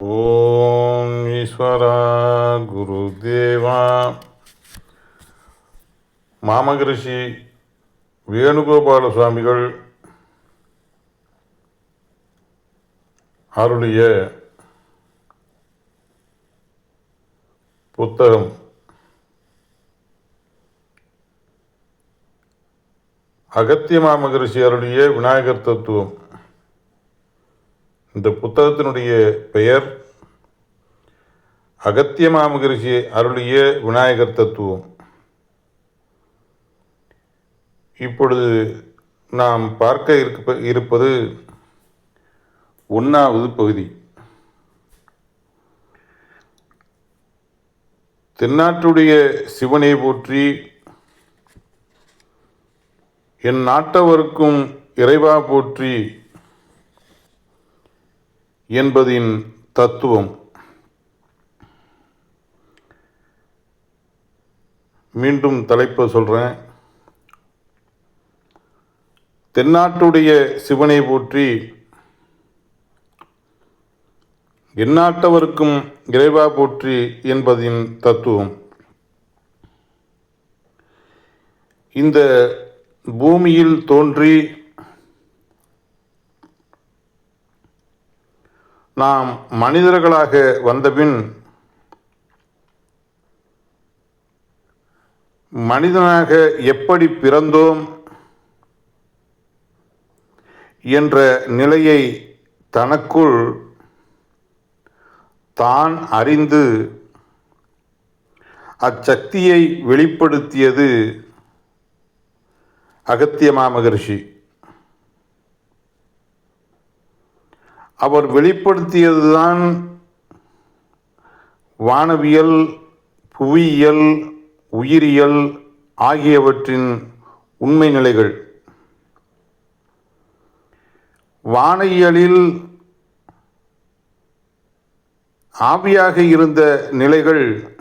ஓம் ஈஸ்வரா குருதேவா. மாமகரிஷி வேணுகோபால சுவாமிகள் அருளிய புத்தகம் அகத்திய மாமகரிஷி அருளிய விநாயகர் தத்துவம். இந்த புத்தகத்தினுடைய பெயர் அகத்திய மாமகரிஷி அருளிய விநாயகர் தத்துவம். இப்பொழுது நாம் பார்க்க இருப்ப இருப்பது ஒன்றாவது பகுதி. தென்னாட்டுடைய சிவனை போற்றி என் நாட்டவருக்கும் இறைவா போற்றி என்பதின் தத்துவம். மீண்டும் தலைப்பை சொல்கிறேன் தென்னாட்டுடைய சிவனை போற்றி எந்நாட்டவருக்கும் இறைவா போற்றி என்பதின் தத்துவம். இந்த பூமியில் தோன்றி நாம் மனிதர்களாக வந்தபின் மனிதனாக எப்படி பிறந்தோம் என்ற நிலையை தனக்குள் தான் அறிந்து அச்சக்தியை வெளிப்படுத்தியது அகத்தியமா மகரிஷி அவர் வெளிப்படுத்தியதுதான் வானவியல் புவியியல் உயிரியல் ஆகியவற்றின் உண்மை நிலைகள். வானியலில் ஆவியாக இருந்த நிலைகள்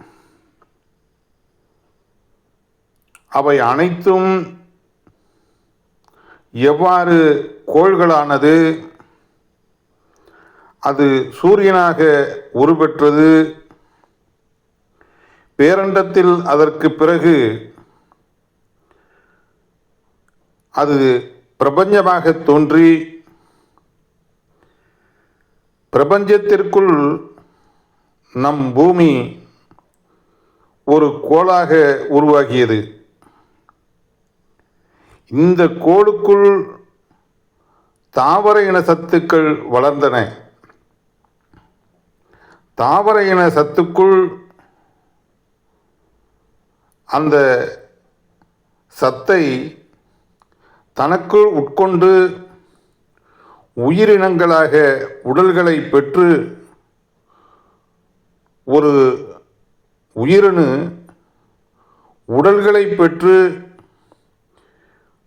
அவை அனைத்தும் எவ்வாறு கோள்களானது அது சூரியனாக உருப்பெற்றது பேரண்டத்தில் அதற்கு பிறகு அது பிரபஞ்சமாக தோன்றி பிரபஞ்சத்திற்குள் நம் பூமி ஒரு கோளாக உருவாகியது. இந்த கோளுக்குள் தாவர இன சத்துக்கள் வளர்ந்தன. தாவர இன சத்துக்குள் அந்த சத்தை தனக்குள் உட்கொண்டு உயிரினங்களாக உடல்களை பெற்று ஒரு உயிரணு உடல்களை பெற்று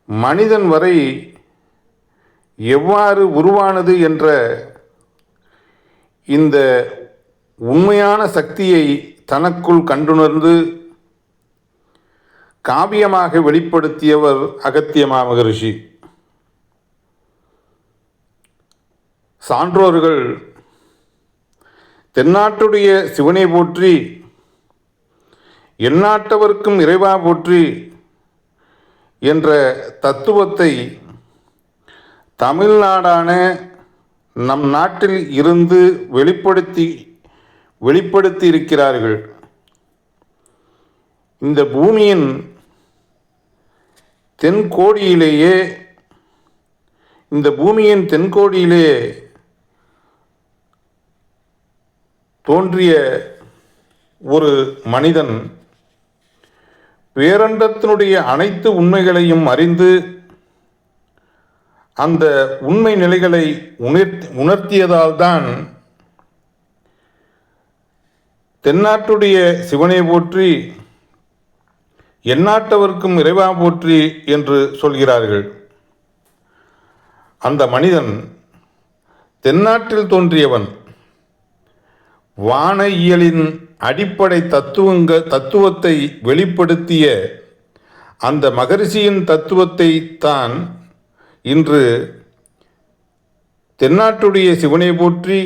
மனிதன் வரை எவ்வாறு உருவானது என்ற இந்த உண்மையான சக்தியை தனக்குள் கண்டுணர்ந்து காவியமாக வெளிப்படுத்தியவர் அகத்திய மாமகரிஷி. சான்றோர்கள் தென்னாட்டுடைய சிவனை போற்றி எந்நாட்டவர்க்கும் இறைவா போற்றி என்ற தத்துவத்தை தமிழ்நாடான நம் நாட்டில் இருந்து வெளிப்படுத்தி வெளிப்படுத்தி இருக்கிறார்கள் இந்த பூமியின் தென்கோடியிலேயே இந்த பூமியின் தென்கோடியிலே தோன்றிய ஒரு மனிதன் பேரண்டத்தினுடைய அனைத்து உண்மைகளையும் அறிந்து அந்த உண்மை நிலைகளை உணர்த்தி உணர்த்தியதால்தான் தென்னாட்டுடைய சிவனை போற்றி எந்நாட்டவர்க்கும் இறைவா போற்றி என்று சொல்கிறார்கள். அந்த மனிதன் தென்னாட்டில் தோன்றியவன். வானையியலின் அடிப்படை தத்துவங்க தத்துவத்தை வெளிப்படுத்திய அந்த மகரிஷியின் தத்துவத்தை தான் இன்று தென்னாட்டுடைய சிவனை போற்றி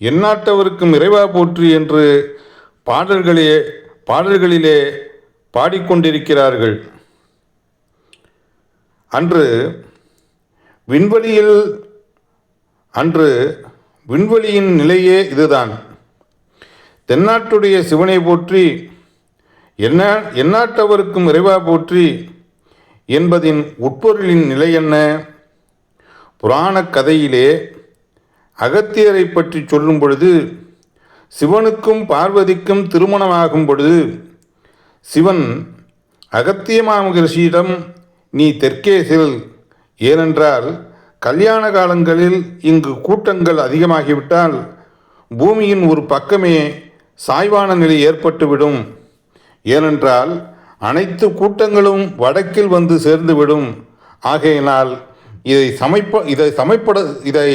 எந்நாட்டவருக்கும் இறைவா போற்றி என்று பாடல்களே பாடல்களிலே பாடிக்கொண்டிருக்கிறார்கள். அன்று விண்வெளியில் அன்று விண்வெளியின் நிலையே இதுதான். தென்னாட்டுடைய சிவனை போற்றி என்ன எந்நாட்டவருக்கும் இறைவா போற்றி என்பதின் உட்பொருளின் நிலை என்ன? புராணக் கதையிலே அகத்தியரை பற்றி சொல்லும் பொழுது சிவனுக்கும் பார்வதிக்கும் திருமணமாகும் பொழுது சிவன் அகத்திய மாமகரிஷியிடம் நீ தெற்கே செல். ஏனென்றால் கல்யாண காலங்களில் இங்கு கூட்டங்கள் அதிகமாகிவிட்டால் பூமியின் ஒரு பக்கமே சாய்வான நிலை ஏற்பட்டுவிடும். ஏனென்றால் அனைத்து கூட்டங்களும் வடக்கில் வந்து சேர்ந்துவிடும். ஆகையினால் இதை சமைப்ப இதை சமைப்பட இதை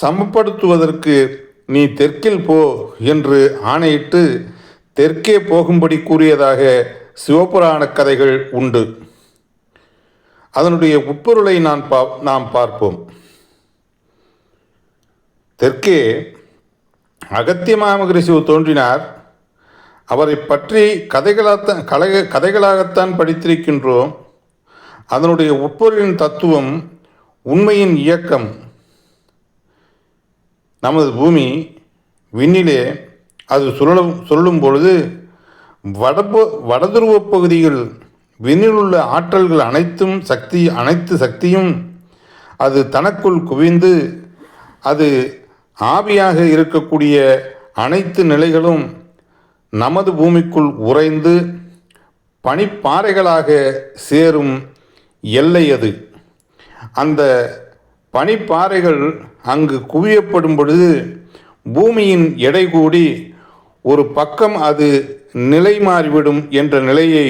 சமப்படுத்துவதற்கு நீ தெற்கில் போ என்று ஆணையிட்டு தெற்கே போகும்படி கூறியதாக சிவபுராண கதைகள் உண்டு. அதனுடைய உட்பொருளை நான் பா நாம் பார்ப்போம். தெற்கே அகத்திய மாமகரிசிவு தோன்றினார். அவரை பற்றி கதைகளாகத்தான் கலை கதைகளாகத்தான் படித்திருக்கின்றோம். அதனுடைய உட்பொருளின் தத்துவம் உண்மையின் இயக்கம். நமது பூமி விண்ணிலே அது சுழலும் சொல்லும் பொழுது வடபு வடதுருவப் பகுதியில் விண்ணில் உள்ள ஆற்றல்கள் அனைத்தும் சக்தி அனைத்து சக்தியும் அது தனக்குள் குவிந்து அது ஆவியாக இருக்கக்கூடிய அனைத்து நிலைகளும் நமது பூமிக்குள் உறைந்து பனிப்பாறைகளாக சேரும் எல்லை அது. அந்த பனிப்பாறைகள் அங்கு குவியப்படும் பொழுது பூமியின் எடை கூடி ஒரு பக்கம் அது நிலை மாறிவிடும் என்ற நிலையை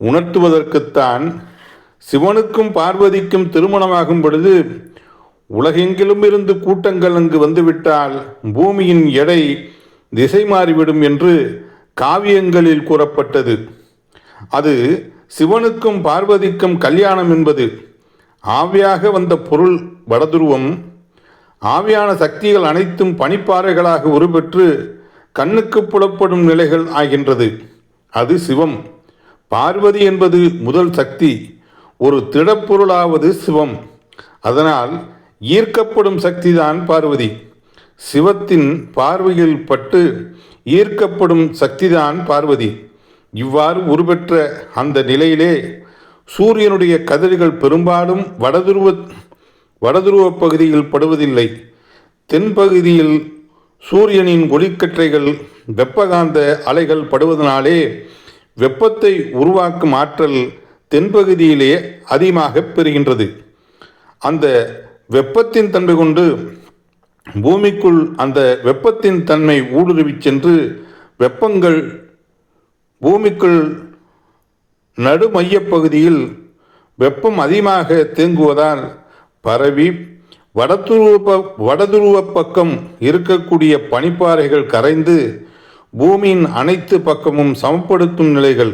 உணர்த்துவதற்குத்தான் சிவனுக்கும் பார்வதிக்கும் திருமணமாகும் பொழுது உலகெங்கிலும் இருந்து கூட்டங்கள் அங்கு வந்துவிட்டால் பூமியின் எடை திசை மாறிவிடும் என்று காவியங்களில் கூறப்பட்டது. அது சிவனுக்கும் பார்வதிக்கும் கல்யாணம் என்பது ஆவியாக வந்த பொருள் வடதுருவம் ஆவியான சக்திகள் அனைத்தும் பனிப்பாறைகளாக உருபெற்று கண்ணுக்கு புலப்படும் நிலைகள் ஆகின்றது. அது சிவம். பார்வதி என்பது முதல் சக்தி. ஒரு திடப்பொருளாவது சிவம். அதனால் ஈர்க்கப்படும் சக்திதான் பார்வதி. சிவத்தின் பார்வையில் பட்டு ஈர்க்கப்படும் சக்திதான் பார்வதி. இவ்வாறு உருபெற்ற அந்த நிலையிலே சூரியனுடைய கதிர்கள் பெரும்பாலும் வடதுருவ வடதுருவ பகுதியில் படுவதில்லை. தென்பகுதியில் சூரியனின் ஒளிக்கற்றைகள் வெப்பகாந்த அலைகள் படுவதனாலே வெப்பத்தை உருவாக்கும் ஆற்றல் தென்பகுதியிலே அதிகமாக பெறுகின்றது. அந்த வெப்பத்தின் தன்மை கொண்டு பூமிக்குள் அந்த வெப்பத்தின் தன்மை ஊடுருவிச் சென்று வெப்பங்கள் பூமிக்குள் நடுமையப் பகுதியில் வெப்பம் அதிகமாக தேங்குவதால் பரவி வடதுருவ வடதுருவ பக்கம் இருக்கக்கூடிய பனிப்பாறைகள் கரைந்து பூமியின் அனைத்து பக்கமும் சமப்படுத்தும் நிலைகள்.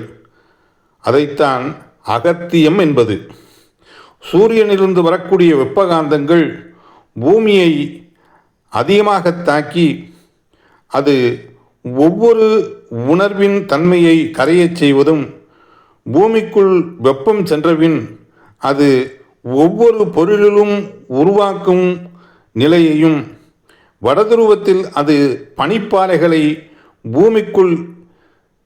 அதைத்தான் அகத்தியம் என்பது. சூரியனிலிருந்து வரக்கூடிய வெப்பகாந்தங்கள் பூமியை அதிகமாக தாக்கி அது ஒவ்வொரு உணர்வின் தன்மையை கரையச் செய்வதும் பூமிக்குள் வெப்பம் சென்றபின் அது ஒவ்வொரு பொருளிலும் உருவாக்கும் நிலையையும் வடதுருவத்தில் அது பனிப்பாறைகளை பூமிக்குள்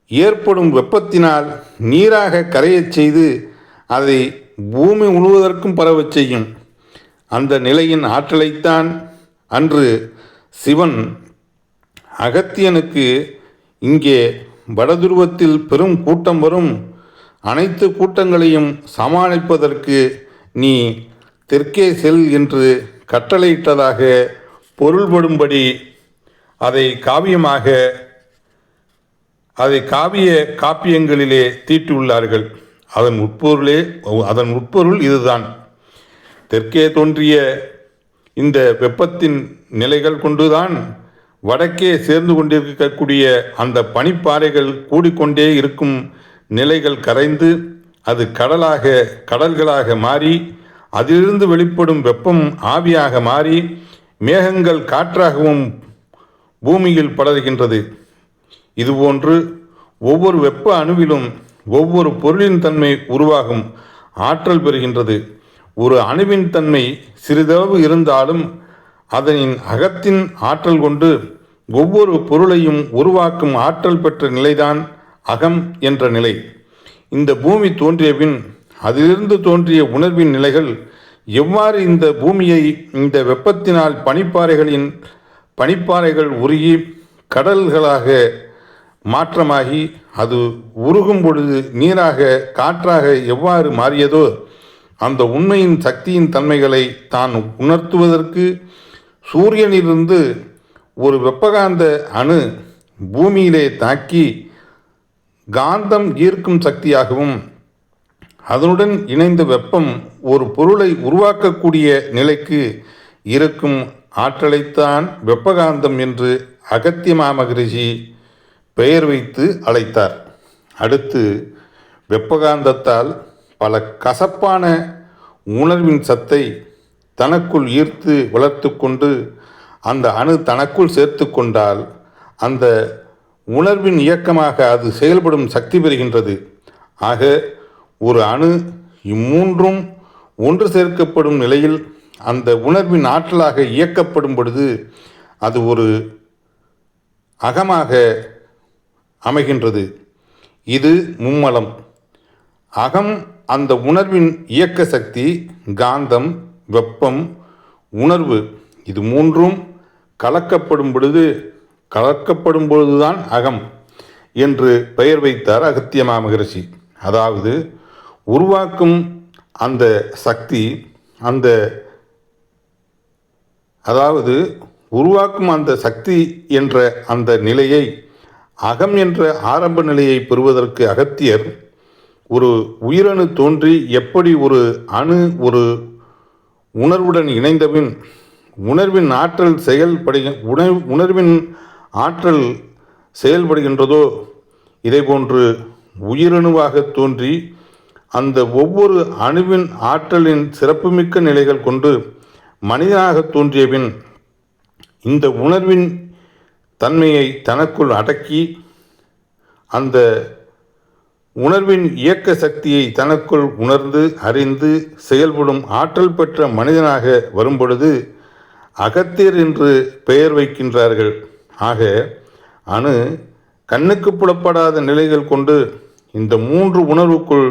ஏற்படும் வெப்பத்தினால் நீராக கரையச் செய்து அதை பூமி முழுவதற்கும் பரவச் செய்யும். அந்த நிலையின் ஆற்றலைத்தான் அன்று சிவன் அகத்தியனுக்கு இங்கே வடதுருவத்தில் பெரும் கூட்டம் வரும். அனைத்து கூட்டங்களையும் சமாளிப்பதற்கு நீ தெற்கே செல் என்று கட்டளையிட்டதாக பொருள்படும்படி அதை காவியமாக அதை காவிய காப்பியங்களிலே தீட்டியுள்ளார்கள். அதன் உட்பொருளே அதன் உட்பொருள் இதுதான். தெற்கே தோன்றிய இந்த வெப்பத்தின் நிலைகள் கொண்டுதான் வடக்கே சேர்ந்து கொண்டிருக்கக்கூடிய அந்த பனிப்பாறைகள் கூடிக்கொண்டே இருக்கும் நிலைகள் கரைந்து அது கடலாக கடல்களாக மாறி அதிலிருந்து வெளிப்படும் வெப்பம் ஆவியாக மாறி மேகங்கள் காற்றாகவும் பூமியில் படர்கின்றது. இதுபோன்று ஒவ்வொரு வெப்ப அணுவிலும் ஒவ்வொரு பொருளின் தன்மை உருவாகும் ஆற்றல் பெறுகின்றது. ஒரு அணுவின் தன்மை சிறிதளவு இருந்தாலும் அதனின் அகத்தின் ஆற்றல் கொண்டு ஒவ்வொரு பொருளையும் உருவாக்கும் ஆற்றல் பெற்ற நிலைதான் அகம் என்ற நிலை. இந்த பூமி தோன்றிய பின் அதிலிருந்து தோன்றிய உணர்வின் நிலைகள் எவ்வாறு இந்த பூமியை இந்த வெப்பத்தினால் பனிப்பாறைகளின் பனிப்பாறைகள் உருகி கடல்களாக மாற்றமாகி அது உருகும் பொழுது நீராக காற்றாக எவ்வாறு மாறியதோ அந்த உண்மையின் சக்தியின் தன்மைகளை தான் உணர்த்துவதற்கு சூரியனிலிருந்து ஒரு வெப்பகாந்த அணு பூமியிலே தாக்கி காந்தம் ஈர்க்கும் சக்தியாகவும் அதனுடன் இணைந்த வெப்பம் ஒரு பொருளை உருவாக்கக்கூடிய நிலைக்கு இருக்கும் ஆற்றலைத்தான் வெப்பகாந்தம் என்று அகத்திய மாமகரிஷி பெயர் வைத்து அழைத்தார். அடுத்து வெப்பகாந்தத்தால் பல கசப்பான உணர்வின் சத்தை தனக்குள் ஈர்த்து வளர்த்து கொண்டு அந்த அணு தனக்குள் சேர்த்து கொண்டால் அந்த உணர்வின் இயக்கமாக அது செயல்படும் சக்தி பெறுகின்றது. ஆக ஒரு அணு இம்மூன்றும் ஒன்று சேர்க்கப்படும் நிலையில் அந்த உணர்வின் ஆற்றலாக இயக்கப்படும் பொழுது அது ஒரு அகமாக அமைகின்றது. இது மும்மலம். அகம் அந்த உணர்வின் இயக்க சக்தி காந்தம் வெப்பம் உணர்வு இது மூன்றும் கலக்கப்படும் பொழுது கலக்கப்படும் பொழுதுதான் அகம் என்று பெயர் வைத்தார் அகத்திய மாமகரிஷி. அதாவது உருவாக்கும் அந்த சக்தி அந்த அதாவது உருவாக்கும் அந்த சக்தி என்ற அந்த நிலையை அகம் என்ற ஆரம்ப நிலையை பெறுவதற்கு அகத்தியர் ஒரு உயிரணு தோன்றி எப்படி ஒரு அணு ஒரு உணர்வுடன் இணைந்தபின் உணர்வின் ஆற்றல் செயல்படு உணர்வின் ஆற்றல் செயல்படுகின்றதோ இதேபோன்று உயிரணுவாக தோன்றி அந்த ஒவ்வொரு அணுவின் ஆற்றலின் சிறப்புமிக்க நிலைகள் கொண்டு மனிதனாக தோன்றியபின் இந்த உணர்வின் தன்மையை தனக்குள் அடக்கி அந்த உணர்வின் இயக்க சக்தியை தனக்குள் உணர்ந்து அறிந்து செயல்படும் ஆற்றல் பெற்ற மனிதனாக வரும்பொழுது அகத்தியர் என்று பெயர் வைக்கின்றார்கள். ஆக அணு கண்ணுக்கு புலப்படாத நிலைகள் கொண்டு இந்த மூன்று உணர்வுக்குள்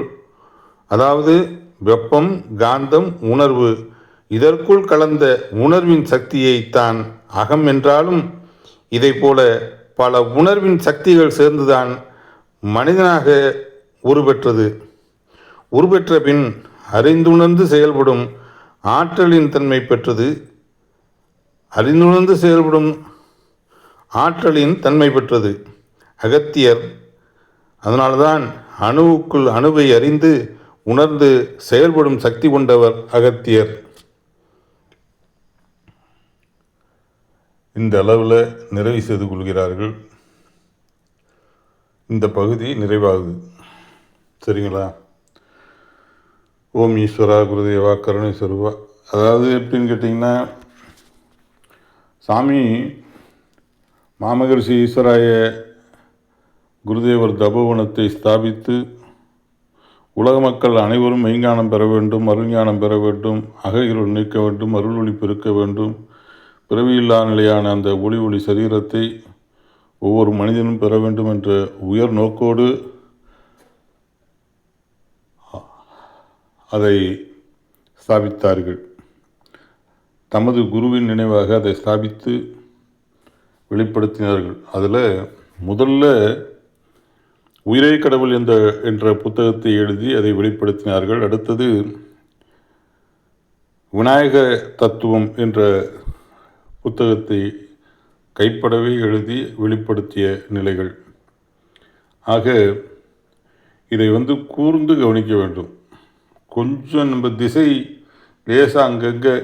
அதாவது வெப்பம் காந்தம் உணர்வு இதற்குள் கலந்த உணர்வின் சக்தியை தான் அகம் என்றாலும் இதைப்போல பல உணர்வின் சக்திகள் சேர்ந்துதான் மனிதனாக உருபெற்றது. உருபெற்ற பின் அறிந்துணர்ந்து செயல்படும் ஆற்றலின் தன்மை பெற்றது. அறிந்துணர்ந்து செயல்படும் ஆற்றலின் தன்மை பெற்றது. அகத்தியர் அதனால்தான் அணுவுக்குள் அணுவை அறிந்து உணர்ந்து செயல்படும் சக்தி கொண்டவர் அகத்தியர். இந்த அளவில் நிறைவு செய்து கொள்கிறார்கள். இந்த பகுதி நிறைவாகுது. சரிங்களா? ஓம் ஈஸ்வரா குருதேவா கருணை சொருவா அதாவது எப்படின்னு கேட்டிங்கன்னா சாமி மாமகரிஷி ஈஸ்வராய குருதேவர் தபோவனத்தை ஸ்தாபித்து உலக மக்கள் அனைவரும் மெய்ஞானம் பெற வேண்டும் அருள்ஞானம் பெற வேண்டும் அகையிருள் நீக்க வேண்டும் அருள் ஒளி பெருக்க வேண்டும். பிறவியில்லா நிலையான அந்த ஒளி ஒளி சரீரத்தை ஒவ்வொரு மனிதனும் பெற வேண்டும் என்ற உயர் நோக்கோடு அதை ஸ்தாபித்தார்கள். தமது குருவின் நினைவாக அதை ஸ்தாபித்து வெளிப்படுத்தினார்கள். அதில் முதல்ல உயிரே கடவுள் என்ற என்ற புத்தகத்தை எழுதி அதை வெளிப்படுத்தினார்கள். அடுத்தது விநாயக தத்துவம் என்ற புத்தகத்தை கைப்படவே எழுதி வெளிப்படுத்திய நிலைகள். ஆக இதை வந்து கூர்ந்து கவனிக்க வேண்டும். கொஞ்சம் நம்ம திசை லேசாக அங்கங்கே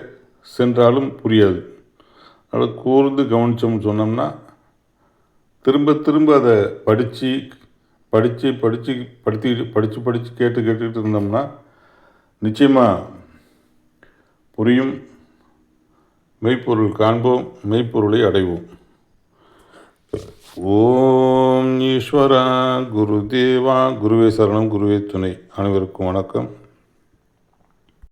சென்றாலும் புரியாது. அதனால் கூர்ந்து கவனித்தோம்னு சொன்னோம்னா திரும்ப திரும்ப அதை படித்து படித்து படித்து படுத்தி படித்து படித்து கேட்டு கேட்டுக்கிட்டு இருந்தோம்னா நிச்சயமாக புரியும். மெய்ப்பொருள் காண்போம் மெய்ப்பொருளை அடைவோம். ஓம் ஈஸ்வரா குருதேவா குருவே சரணம் குருவே துணை. அனைவருக்கும் வணக்கம்.